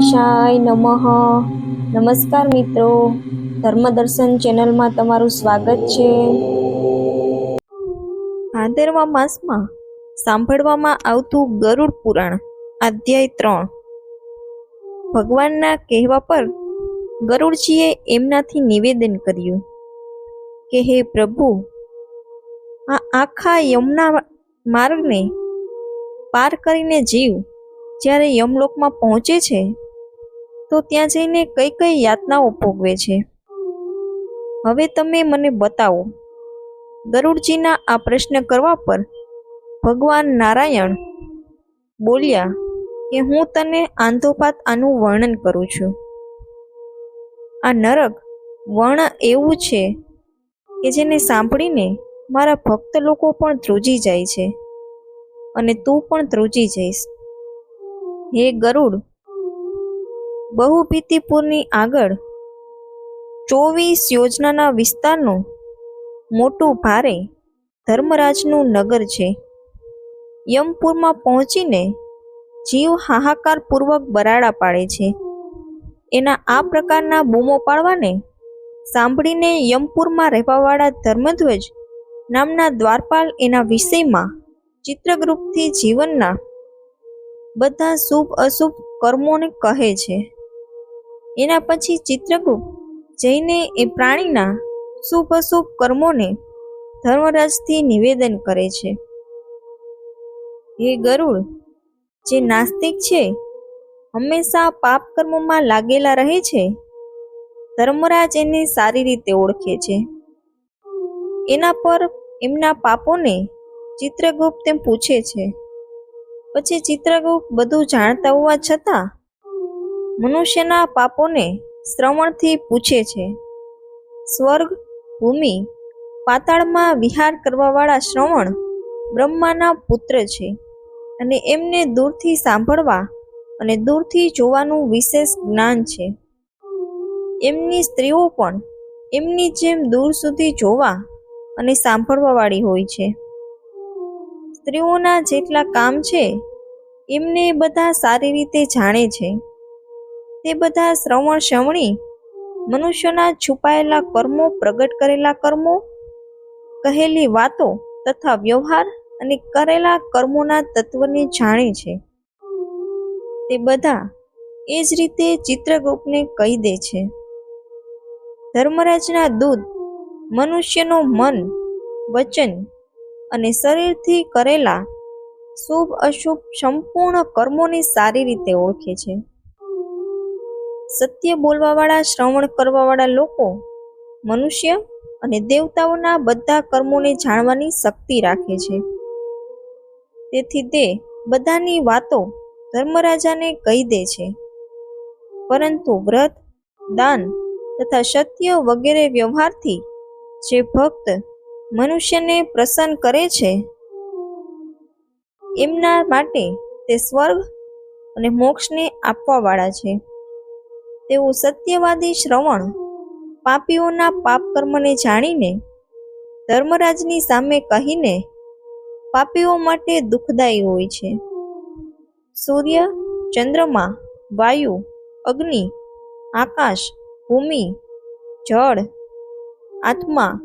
ગણેશાય નમઃ. નમસ્કાર મિત્રો. ધર્મદર્શન ચેનલમાં તમારું સ્વાગત છે. ભાદરવા માસમાં સાંભળવામાં આવતું ગરુડ પુરાણ, અધ્યાય ત્રણ. ભગવાનના કહેવા પર ગરુડજીએ એમનાથી નિવેદન કર્યું કે, હે પ્રભુ, આ આખા યમુના માર્ગને પાર કરીને જીવ જ્યારે યમલોકમાં પહોંચે છે તો ત્યાં જઈને કઈ કઈ યાતનાઓ ભોગવે છે? હવે તમે મને બતાવો. ગરુડજીના આ પ્રશ્ન કરવા પર ભગવાન નારાયણ બોલ્યા કે હું તને આંધોપાત આનું વર્ણન કરું છું. આ નરક વર્ણ એવું છે કે જેને સાંભળીને મારા ભક્ત લોકો પણ ધ્રુજી જાય છે અને તું પણ ધ્રુજી જઈશ. હે ગરુડ બહુભીતિપુરની આગળ ચોવીસ યોજનાના વિસ્તારનું મોટું ભારે ધર્મરાજનું નગર છે. યમપુરમાં પહોંચીને જીવ હાહાકારપૂર્વક બરાડા પાડે છે. એના આ પ્રકારના બૂમો પાડવાને સાંભળીને યમપુરમાં રહેવાવાળા ધર્મધ્વજ નામના દ્વારપાલ એના વિષયમાં ચિત્રગ્રુપથી જીવનના બધા શુભ અશુભ કર્મોને કહે છે. એના પછી ચિત્રગુપ્ત જઈને એ પ્રાણીના શુભ અશુભ કર્મોને ધર્મરાજથી નિવેદન કરે છે. હે ગરુડ, જે નાસ્તિક છે, હંમેશા પાપ કર્મોમાં લાગેલા રહે છે? ધર્મરાજ એને સારી રીતે ઓળખે છે. એના પર એમના પાપોને ચિત્રગુપ્ત એમ પૂછે છે. પછી ચિત્રગુપ્ત બધું જાણતા હોવા છતાં મનુષ્યના પાપોને શ્રવણથી પૂછે છે. સ્વર્ગ, ભૂમિ, પાતાળમાં વિહાર કરવાવાળા શ્રવણ બ્રહ્માના પુત્ર છે અને એમને દૂરથી સાંભળવા અને દૂરથી જોવાનું વિશેષ જ્ઞાન છે. એમની સ્ત્રીઓ પણ એમની જેમ દૂર સુધી જોવા અને સાંભળવાવાળી હોય છે. સ્ત્રીઓના જેટલા કામ છે, એમને બધા સારી રીતે જાણે છે. તે બધા શ્રવણ શ્રવણી, મનુષ્યના છુપાયેલા કર્મો, પ્રગટ કરેલા કર્મો, કહેલી વાતો તથા વ્યવહાર અને કરેલા કર્મોના તત્વને જાણે છે. તે બધા એ જ રીતે ચિત્રગુપ્તને કહી દે છે. ધર્મરાજના દૂત મનુષ્યનો મન, વચન અને શરીરથી કરેલા શુભ અશુભ સંપૂર્ણ કર્મોને સારી રીતે ઓળખે છે. સત્ય બોલવાવાળા, શ્રવણ કરવાવાળા લોકો મનુષ્ય અને દેવતાઓના બધા કર્મોને જાણવાની શક્તિ રાખે છે. તેથી તે બધાની વાતો ધર્મરાજાને કહી દે છે. પરંતુ વ્રત, દાન તથા સત્ય વગેરે વ્યવહારથી જે ભક્ત મનુષ્યને પ્રસન્ન કરે છે, એમના માટે તે સ્વર્ગ અને મોક્ષને આપવાવાળા છે. તેઓ સત્યવાદી શ્રવણ, પાપીઓના પાપ કર્મને જાણીને, ધર્મરાજની સામે કહીને, પાપીઓ માટે દુઃખદાયી હોય છે. સૂર્ય, ચંદ્રમા, વાયુ, અગ્નિ, આકાશ, ભૂમિ, જળ, આત્મા,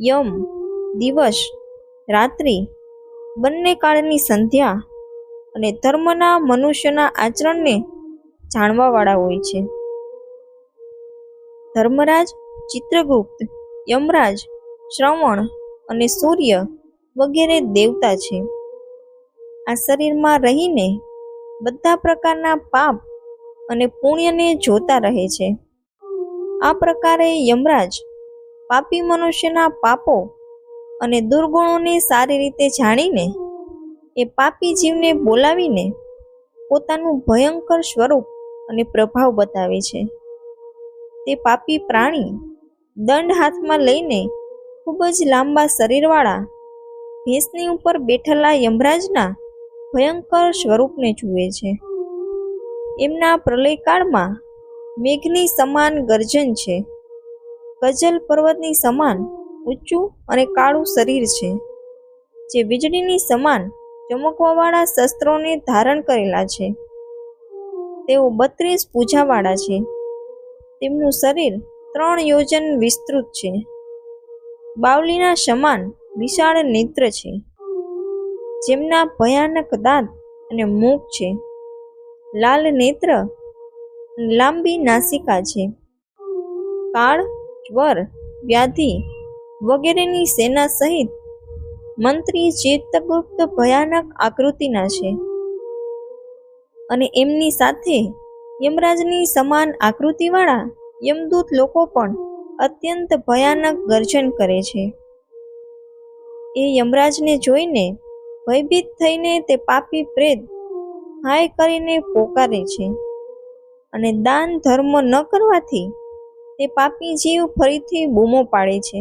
યમ, દિવસ, રાત્રિ, બંને કાળની સંધ્યા અને ધર્મના મનુષ્યના આચરણને જાણવાવાળા હોય છે. ધર્મરાજ, ચિત્રગુપ્ત, યમરાજ, શ્રવણ અને સૂર્ય વગેરે દેવતા છે. આ શરીરમાં રહીને બધા પ્રકારના પાપ અને પુણ્યને જોતા રહે છે. આ પ્રકારે યમરાજ પાપી મનુષ્યના પાપો અને દુર્ગુણોને સારી રીતે જાણીને એ પાપી જીવને બોલાવીને પોતાનું ભયંકર સ્વરૂપ અને પ્રભાવ બતાવે છે. તે પાપી પ્રાણી દંડ હાથમાં લઈને ખૂબ જ લાંબા શરીરવાળા ભેંસની ઉપર બેઠેલા યમરાજના ભયંકર સ્વરૂપને જુએ છે. એમના પ્રલયકાળમાં મેઘની સમાન ગર્જન છે. કજલ પર્વતની સમાન ઊંચું અને કાળું શરીર છે, જે વીજળીની સમાન ચમકવાવાળા શસ્ત્રોને ધારણ કરેલા છે. તેઓ બત્રીસ પૂજાવાળા છે. તેમનું શરીર ત્રણ યોજન વિસ્તૃત છે. બાવલીના સમાન વિશાળ નેત્ર છે. જેમના ભયાનક દાંત અને મુખ છે. લાલ નેત્ર લાંબી નાસિકા છે. કાળ જ્વર વ્યાધિ વગેરેની સેના સહિત મંત્રી ચેતગુપ્ત ભયાનક આકૃતિના છે. અને એમની સાથે યમરાજની સમાન આકૃતિવાળા યમદૂત લોકો પણ અત્યંત ભયાનક ગર્જન કરે છે. એ યમરાજને જોઈને ભયભીત થઈને તે પાપી પ્રેત હાય કરીને પોકારે છે અને દાન ધર્મ ન કરવાથી તે પાપી જીવ ફરીથી બૂમો પાડે છે.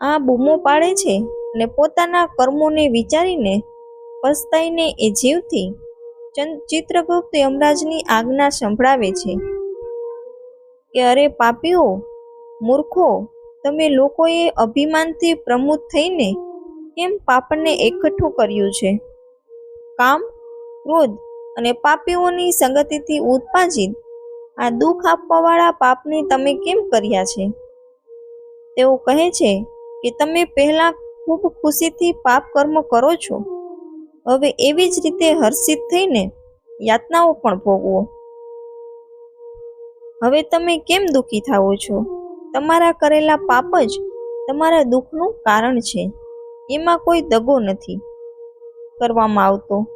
આ બૂમો પાડે છે અને પોતાના કર્મોને વિચારીને પસ્તાઈને એ જીવથી ચિત્રગુપ્ત યમરાજની આજ્ઞા સંભળાવે છે કે, અરે પાપીઓ, મૂર્ખો, તમે લોકોએ અભિમાનથી પ્રમુખ થઈને કેમ પાપને એકઠું કર્યું છે? કામ, ક્રોધ અને પાપીઓની સંગતિથી ઉત્પાદિત આ દુઃખ આપવાવાળા પાપને તમે કેમ કર્યા છે? તેઓ કહે છે કે, તમે પહેલાં ખૂબ ખુશીથી પાપ કર્મ કરો છો. હવે એવી જ રીતે હર્ષિત થઈને યાતનાઓ પણ ભોગવો. હવે તમે કેમ દુઃખી થાઓ છો? તમારા કરેલા પાપ જ તમારા દુઃખનું કારણ છે. એમાં કોઈ દગો નથી કરવામાં આવતો.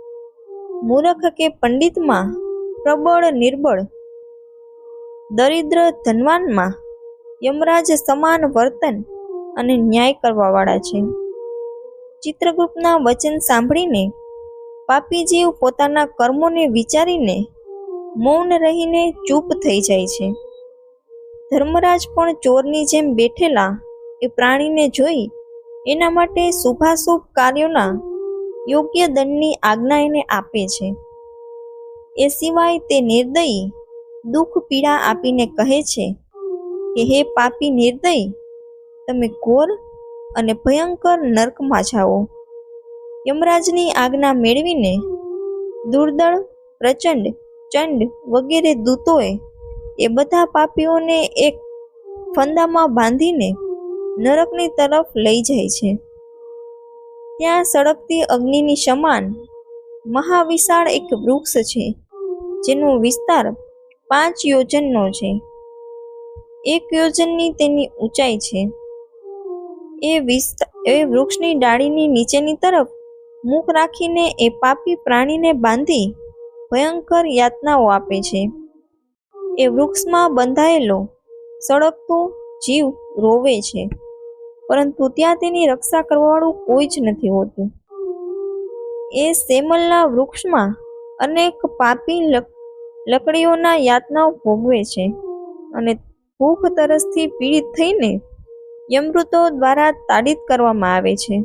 મૂરખ કે પંડિતમાં પ્રબળ નિર્બળ દરિદ્ર ધનવાનમાં યમરાજ સમાન વર્તન અને ન્યાય કરવાવાળા છે. ચિત્રગુપ્તના વચન સાંભળીને પાપી જીવ પોતાના કર્મોને વિચારીને મૌન રહીને ચૂપ થઈ જાય છે. ધર્મરાજ પણ ચોરની જેમ બેઠેલા એ પ્રાણીને જોઈ એના માટે શુભાશુભ કાર્યોના યોગ્ય દંડની આજ્ઞા એને આપે છે. એ સિવાય તે નિર્દયી દુઃખ પીડા આપીને કહે છે કે, હે પાપી નિર્દય, તમે ઘોર અને ભયંકર નર્કમાં જાઓ યમરાજની આજ્ઞા મેળવીને દુર્દળ, પ્રચંડ, ચંડ વગેરે દૂતોએ એ બધા પાપીઓને એક ફંદામાં બાંધીને નરકની તરફ લઈ જાય છે. ત્યાં સળગતી અગ્નિની સમાન મહાવિશાળ એક વૃક્ષ છે, જેનો વિસ્તાર પાંચ યોજનનો છે. એક યોજનની તેની ઊંચાઈ છે. એ વિસ્ત, એ વૃક્ષની ડાળીની નીચેની તરફ મુખ રાખીને એ પાપી પ્રાણીને બાંધી ભયંકર યાતનાઓ આપે છે. એ વૃક્ષમાં બંધાયેલો સળગતો જીવ રોવે છે, પરંતુ ત્યાં તેની રક્ષા કરવાવાળું કોઈ જ નથી હોતું. એ સેમલના વૃક્ષમાં અનેક પાપી લક- લકડીઓના યાતનાઓ ભોગવે છે અને ભૂખ તરસથી પીડિત થઈને યમૃતો દ્વારા તાડિત કરવામાં આવે છે.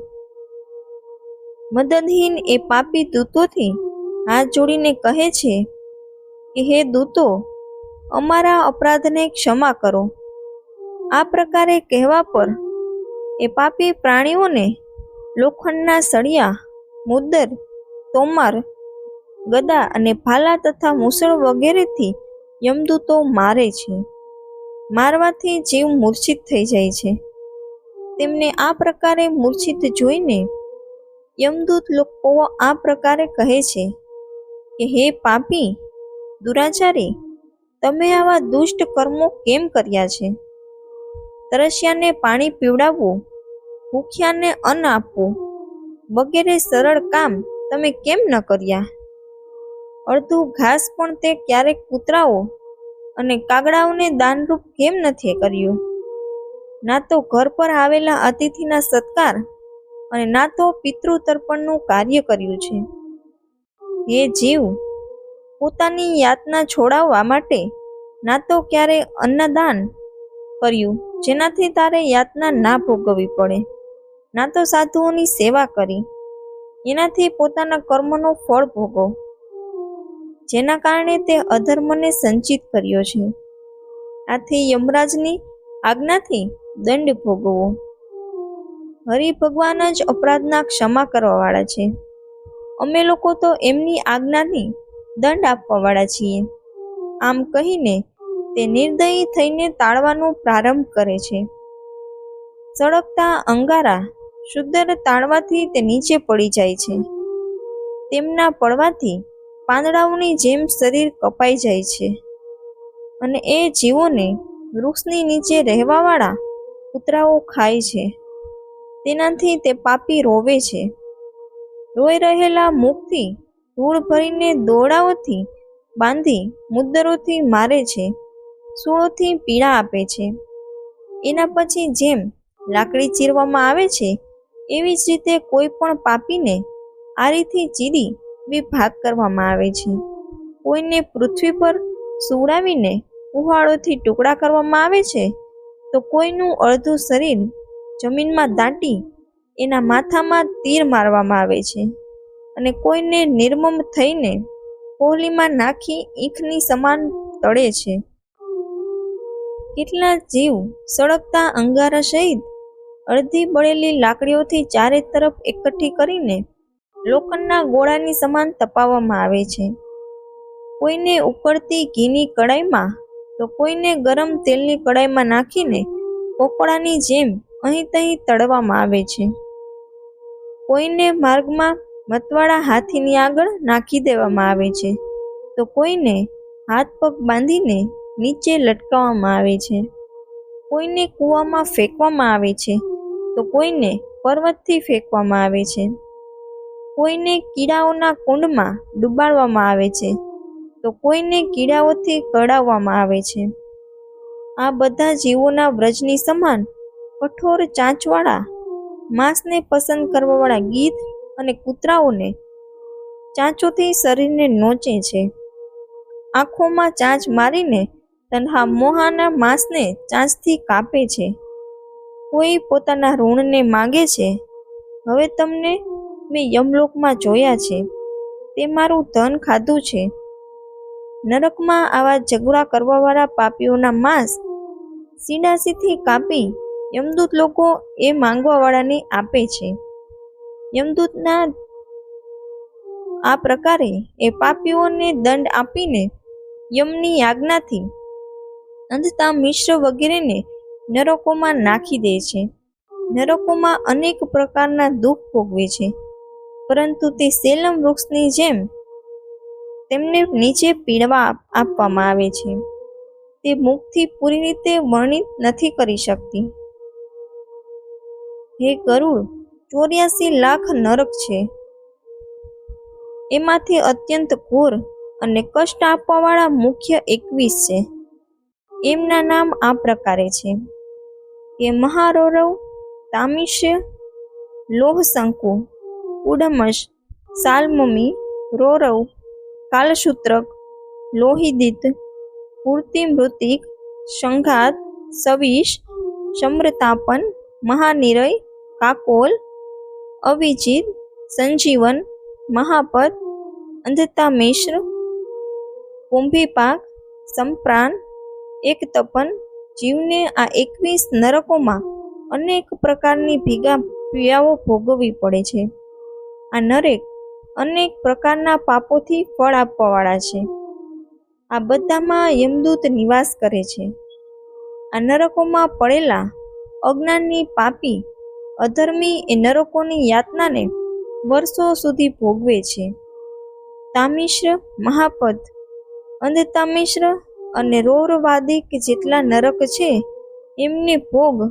મદદહીન એ પાપી દૂતોથી હાથ જોડીને કહે છે કે, હે દૂતો, અમારા અપરાધને ક્ષમા કરો. આ પ્રકારે કહેવા પર એ પાપી પ્રાણીઓને લોખંડના સળિયા, મુદ્દર, તોમર, ગદા અને ભાલા તથા મૂસળ વગેરેથી યમદૂતો મારે છે. મારવાથી જીવ મૂર્છિત થઈ જાય છે. તેમને આ પ્રકારે મૂર્છિત જોઈને યમદૂત લોકો આ પ્રકારે કહે છે કે, હે પાપી, દુરાચારી, તમે આવા દુષ્ટ કર્મો કેમ કર્યા છે? તરસ્યાને પાણી પીવડાવવું ભૂખ્યાને અન્ન આપવું વગેરે સરળ કામ તમે કેમ ન કર્યા? અડધું ઘાસ પણ તે ક્યારેક કૂતરાઓ અને કાગડાઓને દાનરૂપ કેમ નથી કર્યું? ના તો ઘર પર આવેલા અતિથિના સત્કાર અને ના તો પિતૃતર્પણનું કાર્ય કર્યું છે. હે જીવ પોતાની યાતના છોડાવવા માટે ના તો ક્યારે અન્નદાન કર્યું, જેનાથી તારે યાતના ના ભોગવવી પડે. ના તો સાધુઓની સેવા કરી, એનાથી પોતાના કર્મનો ફળ ભોગવ જેના કારણે તે અધર્મને સંચિત કર્યો છે. આથી યમરાજની આજ્ઞાથી દંડ ભોગવો હરિ ભગવાન જ અપરાધના ક્ષમા કરવાવાળા છે. અમે લોકો તો એમની આજ્ઞાની દંડ આપવાવાળા છીએ. આમ કહીને તે નિર્દયી થઈને તાળવાનો પ્રારંભ કરે છે. સળગતા અંગારા શુદ્ધર તાળવાથી તે નીચે પડી જાય છે. તેમના પડવાથી પાંદડાઓની જેમ શરીર કપાઈ જાય છે. અને એ જીવોને વૃક્ષની નીચે રહેવાવાળા કૂતરાઓ ખાય છે. તેનાથી તે પાપી રોવે છે. રોઈ રહેલા મુખથી ધૂળ ભરીને દોડાઓથી બાંધી મુદ્દરોથી મારે છે. સૂળોથી પીડા આપે છે. એના પછી જેમ લાકડી ચીરવામાં આવે છે, એવી જ રીતે કોઈ પણ પાપીને આરીથી ચીરી વિભાગ ભાગ કરવામાં આવે છે. કોઈને પૃથ્વી પર સુવડાવીને ઉહાળોથી ટુકડા કરવામાં આવે છે તો કોઈનું અડધું શરીર જમીનમાં દાટી એના માથામાં તીર મારવામાં આવે છે અને કોઈને નિર્મમ થઈને કોહલીમાં નાખી ઈંખની સમાન તળે છે. કેટલા જીવ સળગતા અંગારા સહિત અડધી બળેલી લાકડીઓથી ચારે તરફ એકઠી કરીને લોખંડના ગોળાની સમાન તપાવવામાં આવે છે. કોઈને ઉકળતી ઘીની કડાઈમાં તો કોઈને ગરમ તેલની કડાઈમાં નાખીને પોકળાની જેમ અહીં તહીં તળવામાં આવે છે. કોઈને માર્ગમાં મતવાળા હાથીની આગળ નાખી દેવામાં આવે છે. તો કોઈને હાથ પગ બાંધીને નીચે લટકાવવામાં આવે છે. કોઈને કૂવામાં ફેંકવામાં આવે છે. તો કોઈને પર્વતથી ફેંકવામાં આવે છે. કોઈને કીડાઓના કુંડમાં ડૂબાડવામાં આવે છે. તો કોઈને કીડાઓથી કડાવવામાં આવે છે. આ બધા જીવોના વ્રજની સમાન કઠોર ચાંચવાળા, માંસને પસંદ કરવાવાળા ગીધ અને કૂતરાઓને ચાંચોથી શરીરને નોચે છે. આંખોમાં ચાંચ મારીને તનહા મોહાના માંસને ચાંચથી કાપે છે. કોઈ પોતાના ઋણને માગે છે. હવે તમને મેં યમલોકમાં જોયા છે. તે મારું ધન ખાધું છે. નરકમાં આવા ઝઘડા કરવાવાળા પાપીઓના માંસ સીડાસીથી કાપી યમદૂત લોકો એ માંગવાવાળાને આપે છે. યમદૂતના આ પ્રકારે એ પાપીઓને દંડ આપીને યમની આજ્ઞાથી અંધતા મિશ્ર વગેરેને નરકોમાં નાખી દે છે. નરકોમાં અનેક પ્રકારના દુઃખ ભોગવે છે. પરંતુ તે સેલમ વૃક્ષની જેમ તેમને નીચે પીડવા આપવામાં આવે છે. તે મુખથી પૂરી રીતે વર્ણિત નથી કરી શકતી. હે ગરુડ, ચોર્યાસી લાખ નરક છે. એમાંથી અત્યંત ઘોર અને કષ્ટ આપવાવાળા મુખ્ય એકવીસ છે. એમના નામ આ પ્રકારે છે. કે મહારોરવ, તામિષ્ય, લોહશંકુ, ઉડમશ, સાલમમી, રોરવ કાલસૂત્રક, લોહિદિત, પૂર્તિમૃતિક, સંઘાત સવિશ સમ્રતાપન, મહાનિરય, કાકોલ, અવિજિત, સંજીવન, મહાપદ અંધતા મિશ્ર કુંભીપાક, સંપ્રાણ, એકતપન, જીવને આ એકવીસ નરકોમાં અનેક પ્રકારની ભીગા ક્રિયાઓ ભોગવવી પડે છે. આ નરેક અનેક પ્રકારના પાપોથી ફળ આપવાવાળા છે. આ બધામાં યમદૂત નિવાસ કરે છે. આ નરકોમાં પડેલા અજ્ઞાનની પાપી અધર્મી એ નરકોની યાતનાને વર્ષો સુધી ભોગવે છે. તામિશ્ર મહાપદ. અંધતામિશ્ર અને રૌરવાદિક જેટલા નરક છે, એમને ભોગ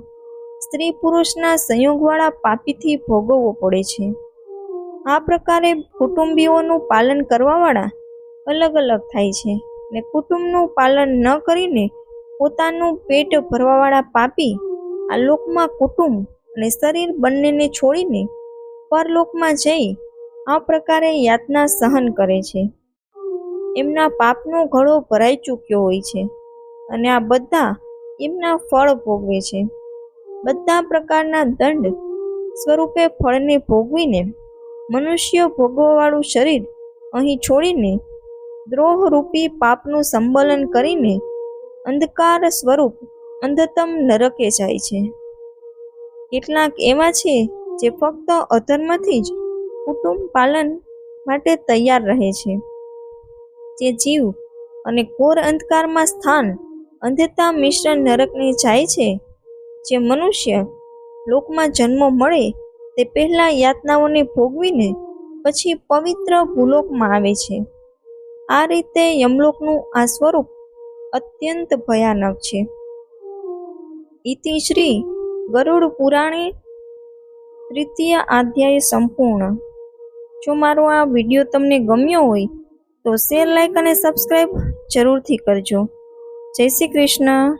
સ્ત્રી પુરુષના સંયોગવાળા પાપીથી ભોગવવો પડે છે. આ પ્રકારે કુટુંબીઓનું પાલન કરવાવાળા અલગ અલગ થાય છે ને કુટુંબનું પાલન ન કરીને પોતાનું પેટ ભરવાવાળા પાપી આ લોકમાં કુટુંબ અને શરીર બંનેને છોડીને પરલોકમાં જઈ આ પ્રકારે યાતના સહન કરે છે. એમના પાપનો ઘડો ભરાઈ ચૂક્યો હોય છે અને આ બધા એમના ફળ ભોગવે છે. બધા પ્રકારના દંડ સ્વરૂપે ફળને ભોગવીને મનુષ્ય ભોગવવાળું શરીર અહીં છોડીને દ્રોહરૂપી પાપનું સંબલન કરીને અંધકાર સ્વરૂપ અંધતમ નરકે જાય છે. કેટલાક એવા છે જે ફક્ત અધર્મથી જ કુટુંબ પાલન માટે તૈયાર રહે છે. જે જીવ અને ઘોર અંધકારમાં સ્થાન અંધતા મિશ્ર નરકને જાય છે, જે મનુષ્ય લોકમાં જન્મ મળે તે પહેલા યાતનાઓને ભોગવીને પછી પવિત્ર ભૂલોકમાં આવે છે. આ રીતે યમલોકનું આ સ્વરૂપ અત્યંત ભયાનક છે. ઇતિ શ્રી ગરુડ પુરાણે તૃતીય અધ્યાય સંપૂર્ણ. જો મારો આ વીડિયો તમને ગમ્યો હોય, તો શેર લાઈક અને સબસ્ક્રાઈબ જરૂરથી કરજો. જય શ્રી કૃષ્ણ.